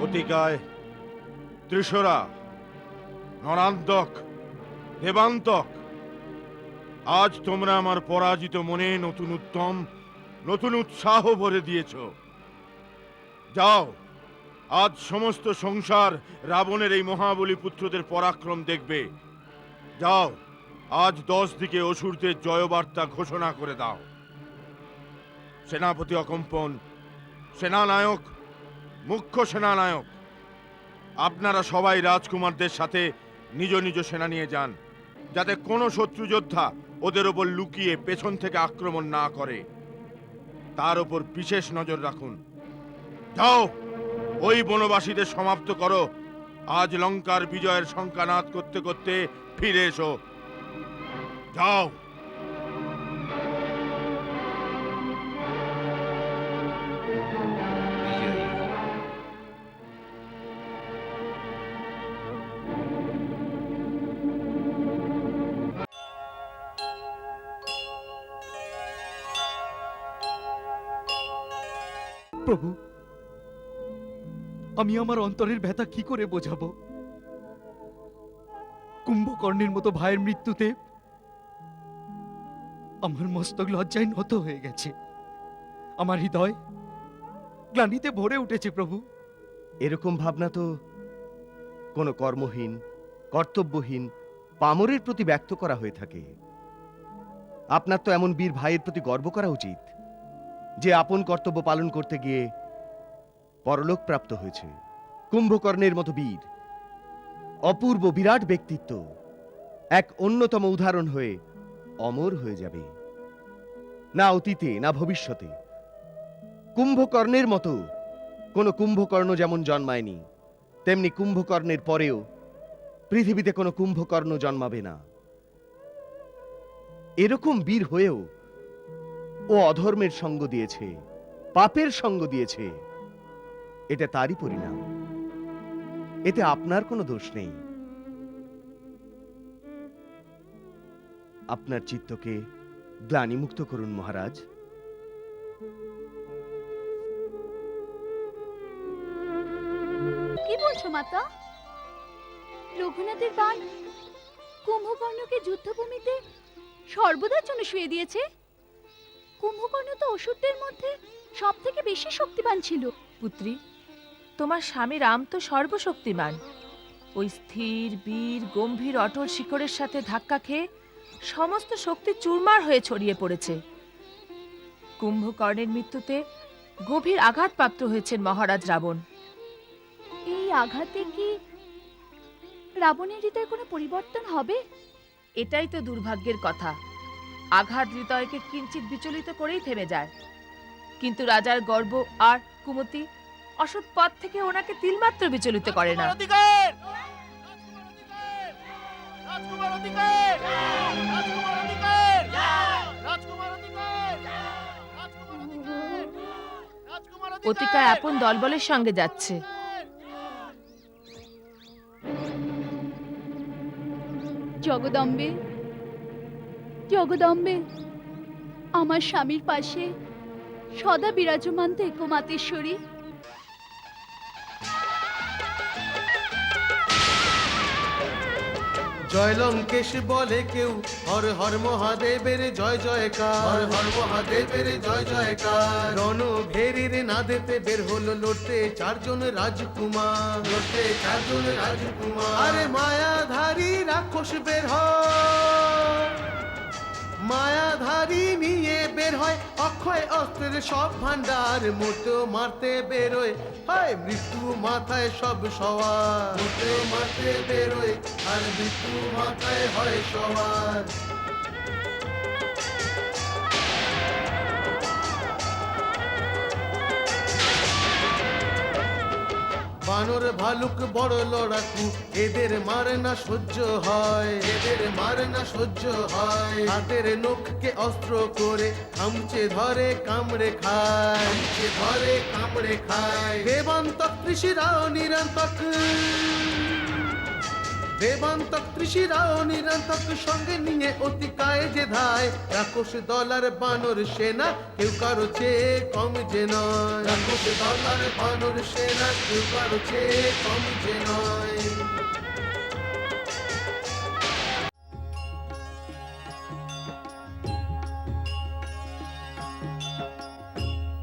অতিকায় ত্রিশরা নরান্তক দেবান্তক। আজ তোমরা আমার পরাজিত মনে নতুন উত্তম নতুন উৎসাহ ভরে দিয়েছ। যাও, আজ সমস্ত সংসার রাবণের এই মহাবলী পুত্রদের পরাক্রম দেখবে। যাও, আজ দশ দিকে অসুরদের জয়বার্তা ঘোষণা করে দাও। সেনাপতি অকম্পন, সেনানায়ক মুখ্য সেনানায়ক, আপনারা সবাই রাজকুমারদের সাথে নিজ নিজ সেনা নিয়ে যান, যাতে কোনো শত্রু যোদ্ধা ওদের ওপর লুকিয়ে পেছন থেকে আক্রমণ না করে। তার ওপর বিশেষ নজর রাখুন। যাও, ওই বনবাসীদের সমাপ্ত করো। আজ লঙ্কার বিজয়ের শঙ্কানাদ করতে করতে ফিরে এসো। যাও। প্রভু, আমি আমার অন্তরের ব্যথা কি করে বোঝাবো? কুম্ভকর্ণের মতো ভাইয়ের মৃত্যুতে আমার মস্তক লজ্জায় নত হয়ে গেছে। আমার হৃদয় গ্লানিতে ভরে উঠেছে, প্রভু। এরকম ভাবনা তো কোনো কর্মহীন, কর্তব্যহীন, পামরের প্রতি ব্যক্ত করা হয়ে থাকে। আপনার তো এমন বীর ভাইয়ের প্রতি গর্ব করা উচিত। যে আপন কর্তব্য পালন করতে গিয়ে পরলোক প্রাপ্ত হয়েছে। কুম্ভকর্ণের মতো বীর, অপূর্ব বিরাট ব্যক্তিত্ব, এক অন্যতম উদাহরণ হয়ে অমর হয়ে যাবে। না অতীতে, না ভবিষ্যতে। কুম্ভকর্ণের মতো কোনো কুম্ভকর্ণ যেমন জন্মায়নি, তেমনি কুম্ভকর্ণের পরেও পৃথিবীতে কোনো কুম্ভকর্ণ জন্মাবে না। এরকম বীর হয়েও ও অধর্মের সঙ্গ দিয়েছে, পাপের সঙ্গ দিয়েছে। এটা তারই পরিণাম। এতে আপনার কোনো দোষ নেই। আপনার চিত্তকে গ্লানিমুক্ত করুন মহারাজ। কি বলছো মাতা? রঘুনাথের বাণ কুম্ভকর্ণকে যুদ্ধভূমিতে সর্বদার জন্য শুয়ে দিয়েছে? কুম্ভকর্ণ তো অসুরদের মধ্যে সব থেকে বেশি শক্তিমান ছিল। পুত্রী তোমার স্বামী রাম তো সর্বশক্তিমান। ওই স্থির বীর গম্ভীর অটল শিখরের সাথে ধাক্কা খেয়ে সমস্ত শক্তি চুরমার হয়ে ছড়িয়ে পড়েছে। কুম্ভকর্ণের মৃত্যুতে গভীর আঘাতপ্রাপ্ত হয়েছেন মহারাজ রাবণ। এই আঘাতে কি রাবণের হৃদয়ে কোনো পরিবর্তন হবে? এটাই তো দুর্ভাগ্যের কথা। আঘাত হৃদয়কে কিঞ্চিত বিচলিত করেই থেমে যায়। কিন্তু রাজার গর্ব আর কুমতি অসৎ পথ থেকে ওনাকে তিলমাত্র বিচলিত করে না। অতিকা আপন দলবলের সঙ্গে যাচ্ছে। জগদম্বে জগদম্বে আমার স্বামীর পাশে সদা বিরাজমান থেকো মাতেশ্বরী। জয় লঙ্কেশ বলে কেউ হর হর মহাদেবের জয় জয়কার। হর হর মহাদেবের জয় জয়কার। রণ ভেরির নাদেতে বের হলো লড়তে চারজন রাজকুমার। লড়তে চারজন রাজকুমার। আরে মায়াধারী রাক্ষস বের হয় মায়াধারী নিয়ে বের হয় অক্ষয় অস্ত্রের সব ভান্ডার মোটো মারতে বেরোয়। হয়, মৃত্যু মাথায় সব সওয়ার। মোটো মারতে বেরোয়, আর মৃত্যু মাথায় হয় সবার বানর ভালুক বড় লড়াকু এদের মার না সহ্য হয়। এদের মার না সহ্য হয়। হাতের নখকে অস্ত্র করে খামচে ধরে কামড়ে খায়। খামচে ধরে কামড়ে খায়। দেবান্তক কৃষিরাও নিরন্তক দেবান্তক ত্রিশিরা ও নিরান্তক সঙ্গে নিয়ে অতি কায়ে যে ধায় রাক্ষস দলার বানর সেনা, কেউ কারও চেয়ে কম যে নয়। রাক্ষস দলার বানর সেনা, কেউ কারও চেয়ে কম যে নয়।